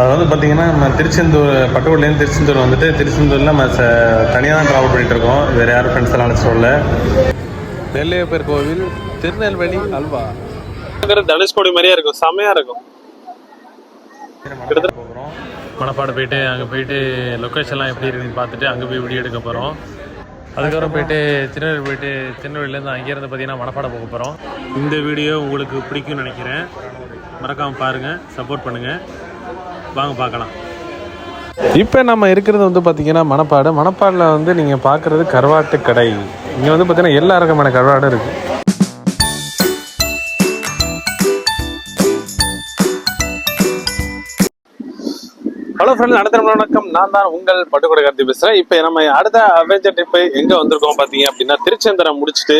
அதாவது பார்த்தீங்கன்னா நம்ம திருச்செந்தூர் பட்டுக்கோட்லேருந்து திருச்செந்தூர் வந்துட்டு திருச்செந்தூரில் நம்ம ச தனியாக தான் ட்ராவல் பண்ணிட்டு இருக்கோம். வேறு யாரும் ஃப்ரெண்ட்ஸ் எல்லாம் அழைச்சிட்டு வரல. நெல்லையப்பர் கோவில் திருநெல்வேலி அல்வா. தனுஷ்கோடி மாதிரியே இருக்கும். செமையா இருக்கும். போகிறோம் மணப்பாடு போயிட்டு அங்கே போயிட்டு லொக்கேஷன்லாம் எப்படி இருக்குன்னு பார்த்துட்டு அங்கே போய் வீடியோ எடுக்க போகிறோம் அதுக்கப்புறம் போயிட்டு திருநெல்வேலி போயிட்டு திருநெல்வேலியிலேருந்து அங்கேருந்து பார்த்தீங்கன்னா மணப்பாடு போக போகிறோம் இந்த வீடியோ உங்களுக்கு பிடிக்கும்னு நினைக்கிறேன். மறக்காமல் பாருங்கள் சப்போர்ட் பண்ணுங்கள் வாங்க பார்க்கலாம். இப்போ நம்ம இருக்கிறது வந்து பார்த்தீங்கன்னா மணப்பாடு. மணப்பாடில் வந்து நீங்கள் பார்க்குறது கருவாட்டு கடை. இங்கே வந்து பார்த்தீங்கன்னா எல்லா ரகமான கருவாடும் இருக்குது ஹலோ ஃப்ரெண்ட்ஸ் அடுத்த வணக்கம். நான் தான் உங்கள் பட்டுக்கொடை கார்த்தி பேசுகிறேன் இப்போ நம்ம அடுத்த அட்வென்ச்சர் ட்ரிப்பு எங்கே வந்திருக்கோம் பார்த்தீங்க அப்படின்னா திருச்செந்தரம் முடிச்சுட்டு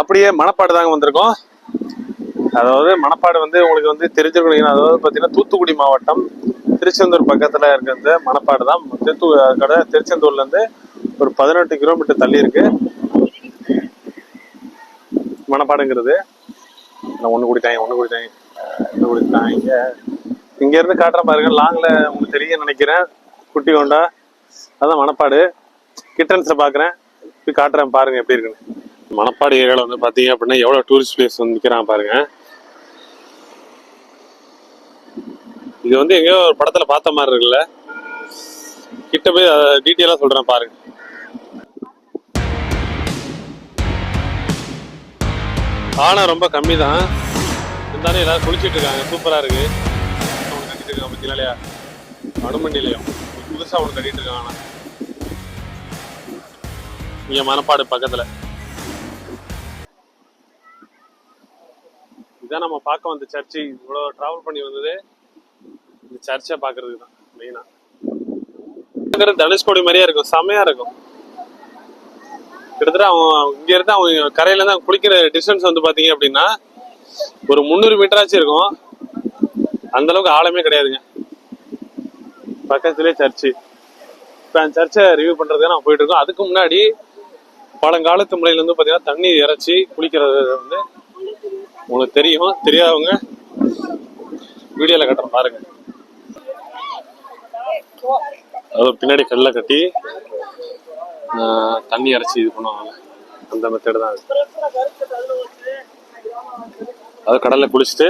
அப்படியே மணப்பாடு தாங்க வந்திருக்கோம். அதாவது மணப்பாடு வந்து உங்களுக்கு வந்து தெரிஞ்சிருக்கீங்க அதாவது பார்த்தீங்கன்னா தூத்துக்குடி மாவட்டம் திருச்செந்தூர் பக்கத்தில் இருக்கிறது மணப்பாடு தான். திருத்து கடை திருச்செந்தூர்லேருந்து ஒரு பதினெட்டு கிலோமீட்டர் தள்ளி இருக்கு. மணப்பாடுங்கிறது. நான் ஒன்று குடித்தாங்க ஒன்று குடித்தாங்க. ஒன்று குடித்தாங்க. இங்கேருந்து காட்டுறேன் பாருங்க லாங்கில் உங்களுக்கு தெரிய நினைக்கிறேன். குட்டி கொண்டா. அதான் மணப்பாடு. கிட்டன்ஸில் பார்க்குறேன் போய் காட்டுறேன் பாருங்க எப்படி இருக்குன்னு. மணப்பாடு ஏரியாவில் வந்து பார்த்தீங்க அப்படின்னா எவ்வளோ டூரிஸ்ட் பிளேஸ் வந்து நிற்கிறான் பாருங்கள் இது வந்து எங்கேயோ ஒரு படத்தில் பார்த்த மாதிரி இருக்குல்ல. கிட்ட போய் டீட்டெயிலாக சொல்கிறேன் பாருங்க ஆனால் ரொம்ப கம்மி தான் இருந்தாலும் எல்லாரும் குளிச்சிட்டு இருக்காங்க. சூப்பராக இருக்கு. அவனு கட்டிட்டு இருக்காங்க பார்த்தீங்களா இல்லையா? அனுமன் நிலையம் புதுசாக ஒன்று கட்டிட்டு இருக்காங்க இங்கே இங்க மணப்பாடு பக்கத்தில். இதான் நம்ம பார்க்க வந்த சர்ச்சு. இவ்வளோ ட்ராவல் பண்ணி வந்தது. இந்த சர்ச்சை பார்க்கறதுக்கு தான் மெயினா தனுஷ்கோடி மாதிரியே இருக்கும் செமையா இருக்கும். கிட்டத்தட்ட அவன் இங்க இருந்து அவன் கரையில இருந்து அவன் குளிக்கிற டிஸ்டன்ஸ் வந்து பாத்தீங்க அப்படின்னா ஒரு முந்நூறு மீட்டராச்சும் இருக்கும். அந்த அளவுக்கு ஆழமே கிடையாதுங்க. பக்கத்துலேயே சர்ச்சு. இப்போ அந்த சர்ச்சை ரிவ்யூ பண்ணுறதுக்கு நான் போயிட்டு இருக்கோம். அதுக்கு முன்னாடி பழங்காலத்து முறையில இருந்து பார்த்தீங்கன்னா தண்ணி இறைச்சி குளிக்கிறது வந்து உங்களுக்கு தெரியும் தெரியாதவங்க வீடியோவில் கட்டுறேன் பாருங்க. அது பின்னாடி கல்லை கட்டி தண்ணி அரைச்சி இது பண்ணுவாங்க. அந்த மெத்தடு தான் அது. அது கடல்ல குளிச்சுட்டு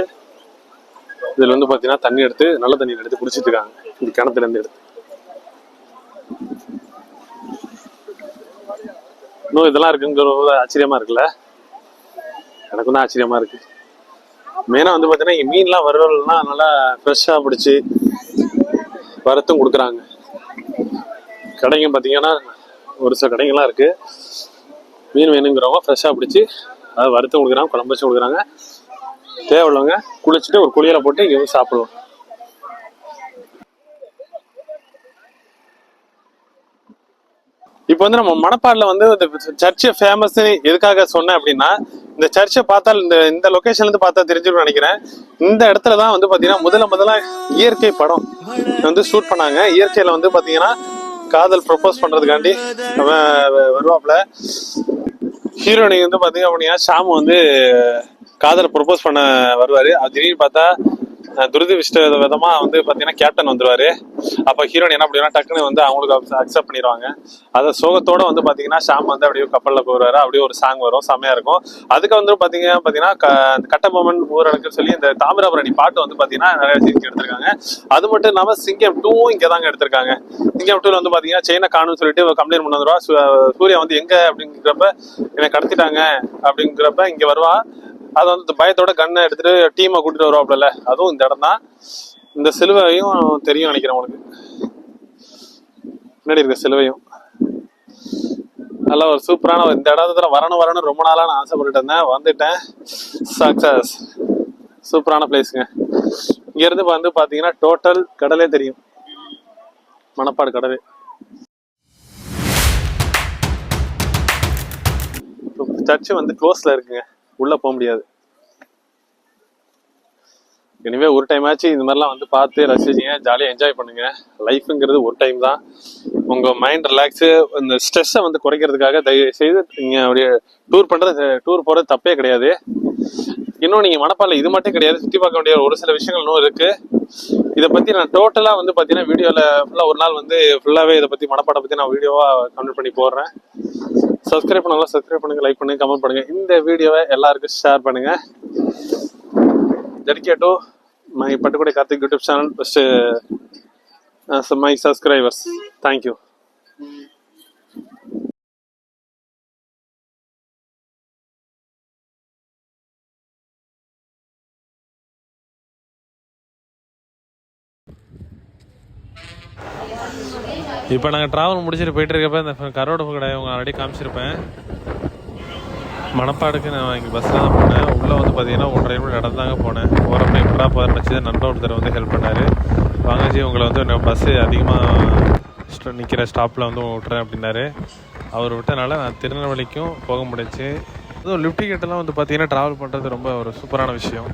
இதுல வந்து பாத்தீங்கன்னா தண்ணி எடுத்து நல்ல தண்ணியில் எடுத்து குடிச்சிட்டு இருக்காங்க. இந்த கிணத்துல இருந்து எடுத்து. இன்னும் இதெல்லாம் இருக்குங்கிற ஆச்சரியமா இருக்குல்ல? எனக்கு தான் ஆச்சரியமா இருக்கு. மெயினா வந்து பாத்தீங்கன்னா இங்க மீன்லாம் வறுவல்லாம் நல்லா ஃப்ரெஷ்ஷா பிடிச்சி வறுத்தும் கொடுக்குறாங்க. கடைங்க பாத்தீங்கன்னா ஒரு சில கடைங்கெல்லாம் இருக்கு. மீன் வேணுங்கிறவங்க ஃப்ரெஷ்ஷாக பிடிச்சி அதை வறுத்தும் கொடுக்குறாங்க குழம்பு வச்சு கொடுக்குறாங்க. தேவையுள்ளவங்க குளிச்சுட்டு ஒரு குளியலை போட்டு இங்கே வந்து சாப்பிடுவோம். இப்போ வந்து நம்ம மணப்பாடில் வந்து இந்த சர்ச்சு ஃபேமஸ் எதுக்காக சொன்னேன் அப்படின்னா இந்த சர்ச்சை பார்த்தால் இந்த இந்த லொக்கேஷன்ல இருந்து பார்த்தா தெரிஞ்சிடும் நினைக்கிறேன். இந்த இடத்துல தான் வந்து பாத்தீங்கன்னா முதல்ல முதல்ல இயற்கை படம் வந்து ஷூட் பண்ணாங்க. இயற்கையில வந்து பாத்தீங்கன்னா காதல் ப்ரொபோஸ் பண்றதுக்காண்டி அவன் வருவாப்புல. ஹீரோயினி வந்து பாத்தீங்க அப்படின்னா ஷாம் வந்து காதலை ப்ரொபோஸ் பண்ண வருவாரு. அது திடீர்னு பார்த்தா துரதிருஷ்ட விதமா வந்து பாத்தீங்கன்னா கேப்டன் வந்துருவாரு. அப்ப ஹீரோயின் என்ன பண்ணுவாங்க டக்குன்னு வந்து அவங்களுக்கு அக்செப்ட் பண்ணிடுவாங்க. அதை சோகத்தோட வந்து பாத்தீங்கன்னா ஷாம் வந்து அப்படியே கப்பல்ல போறாரு. அப்படியே ஒரு சாங் வரும். செமையா இருக்கும். அதுக்கு வந்து பாத்தீங்க பாத்தீங்கன்னா க- இந்த கட்டபொம்மன் ஊரடங்கு சொல்லி இந்த தாமிரபரணி பாட்டு வந்து பாத்தீங்கன்னா நிறைய சீன்ஸ் எடுத்திருக்காங்க. அது மட்டும் இல்லாம சிங்கம் டூவும் இங்க தாங்க எடுத்திருக்காங்க. சிங்கம் டூல வந்து பாத்தீங்கன்னா செயினை காணும்னு சொல்லிட்டு கம்ப்ளைண்ட் பண்ண வந்துருவா. சூர்யா வந்து எங்க அப்படிங்கிறப்ப என்னை கடத்திட்டாங்க அப்படிங்கிறப்ப இங்க வருவா. அது வந்து பயத்தோட கண்ணை எடுத்துட்டு டீமை கூட்டிட்டு வருவாப்ல அதுவும் இந்த இடம் தான் இந்த சிலுவையும் தெரியும் நினைக்கிறேன் உங்களுக்கு. முன்னாடி இருக்க சிலுவையும். நல்ல ஒரு சூப்பரான இந்த இடத்துல வரணும் வரணும் ரொம்ப நாளாக நான் ஆசைப்பட்டுட்டு இருந்தேன். வந்துட்டேன். சக்சஸ் சூப்பரான பிளேஸுங்க இங்கேருந்து வந்து பார்த்தீங்கன்னா டோட்டல் கடலே தெரியும். மணப்பாடு கடலே. சர்ச்சு வந்து க்ளோஸில் இருக்குங்க. உள்ள போக முடியாது. எனவே ஒரு டைம் ஆச்சு இந்த மாதிரிலாம் வந்து பார்த்து ரசிச்சிங்க ஜாலியாக என்ஜாய் பண்ணுங்க. லைஃப்ங்கிறது ஒரு டைம் தான். உங்க மைண்ட் ரிலாக்ஸு இந்த ஸ்ட்ரெஸ்ஸை வந்து குறைக்கிறதுக்காக தயவு செய்து நீங்க அப்படியே டூர் பண்றது டூர் போறது தப்பே கிடையாது. இன்னும் நீங்கள் மணப்பாறையில் இது மட்டும் கிடையாது. சுற்றி பார்க்க வேண்டிய ஒரு சில விஷயங்கள் இன்னும் இதை பற்றி நான் டோட்டலாக வந்து பார்த்தீங்கன்னா வீடியோவில் ஃபுல்லாக ஒரு நாள் வந்து ஃபுல்லாகவே இதை பற்றி மணப்பாடை பற்றி நான் வீடியோவாக கம்ப்ளீட் பண்ணி போடுறேன். சப்ஸ்கிரைப் பண்ணலாம் சப்ஸ்கிரைப் பண்ணுங்க லைக் பண்ணுங்க கமெண்ட் பண்ணுங்கள் இந்த வீடியோவை எல்லாருக்கும் ஷேர் பண்ணுங்கள் dedicated to my Pattukkottai Karthik YouTube channel first my subscribers thank you இப்போ நாங்கள் ட்ராவல் முடிச்சுட்டு போயிட்டு இருக்கப்ப இந்த கரோட கடை உங்க ஆல்ரெடி காமிச்சிருப்பேன். மணப்பாடுக்கு நான் இங்கே பஸ்ஸில் தான் போனேன். உள்ளே வந்து பார்த்தீங்கன்னா ஒன்றரை மணி நடந்து தாங்க போனேன். போகிறப்ப எப்படா போகிற நினச்சி நண்பர் ஒருத்தர் வந்து ஹெல்ப் பண்ணார். வாங்கஜி உங்களை வந்து பஸ்ஸு அதிகமாக நிற்கிற ஸ்டாப்பில் வந்து விட்டுறேன் அப்படின்னாரு. அவர் விட்டனால நான் திருநெல்வேலிக்கும் போக முடிஞ்சுச்சு. அதுவும் லிஃப்ட் வந்து பார்த்தீங்கன்னா ட்ராவல் பண்ணுறது ரொம்ப ஒரு சூப்பரான விஷயம்.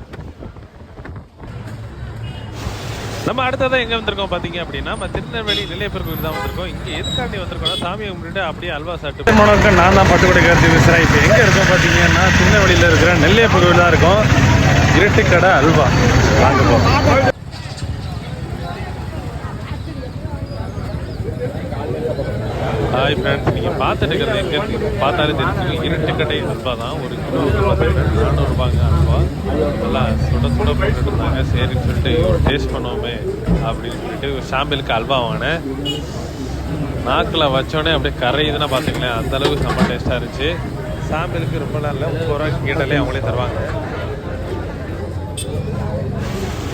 நம்ம அடுத்ததான் எங்க வந்திருக்கோம் பாத்தீங்க அப்படின்னா நம்ம திருநெல்வேலி நிலையப்பர் கோயில் தான் வந்திருக்கோம். இங்க எதுக்காண்டி வந்திருக்கோம்னா சாமியை கும்பிட்டுட்டு அப்படியே அல்வா சாப்பிட்டு வணக்கம் நான் தான் பட்டுக்கோட்டை கார்த்தி பேசுகிறேன் இப்போ எங்கே இருக்கோம் பார்த்தீங்கன்னா திருநெல்வேலியில் இருக்கிற நெல்லையப்பர் கோயில் தான் இருக்கோம். இருட்டுக்கடை அல்வா. வாங்க போகிறோம் ஹாய் ஃப்ரெண்ட்ஸ் நீங்கள் பார்த்துட்டு இருக்கிறது எங்கே இருக்கு? பார்த்தாலே தெரிஞ்சுக்கோங்க. இருட்டுக்கடை அல்வா தான் ஒரு கிலோ நானூறுபாங்க அல்வா. நல்லா சுட சுட சரின்னு சொல்லிட்டு டேஸ்ட் பண்ணுவோமே அப்படின்னு சொல்லிட்டு ஒரு சாம்பிளுக்கு அல்வா வாங்கினேன். நாக்கில் வச்சோடனே அப்படியே கரையுதுன்னா பார்த்துங்களேன் அந்த அளவுக்கு செம்ம டேஸ்ட்டாக இருந்துச்சு. சாம்பிளுக்கு ரொம்ப நல்ல முப்பது ரூபாய்க்கு கேட்டாலே அவங்களே தருவாங்க.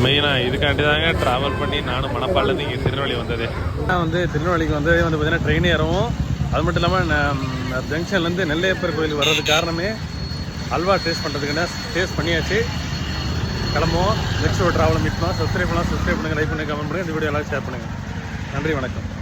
மெயினாக இதுக்காண்டி தாங்க ட்ராவல் பண்ணி நானும் மணப்பாலேருந்து இங்கே திருநெல்வேலி வந்ததே. நான் வந்து திருநெல்வேலிக்கு வந்து வந்து பார்த்தீங்கன்னா ட்ரெயின் ஏறவும் அது மட்டும் இல்லாமல் ஜங்ஷன்லேருந்து நெல்லையப்பர் கோயில் வர்றதுக்கு காரணமே அல்வா டேஸ்ட் பண்ணுறதுக்குன்னா டேஸ்ட் பண்ணியாச்சு. கிளம்புவோம். நெக்ஸ்ட் ஒரு ட்ராவலை மீட் பண்ணலாம் சப்ஸ்கிரைப் பண்ணலாம். சப்ஸ்கிரைப் பண்ணுங்கள் லைக் பண்ணுங்கள் கமெண்ட் பண்ணுங்கள் இந்த வீடியோ எல்லாம் ஷேர் பண்ணுங்கள் நன்றி வணக்கம்.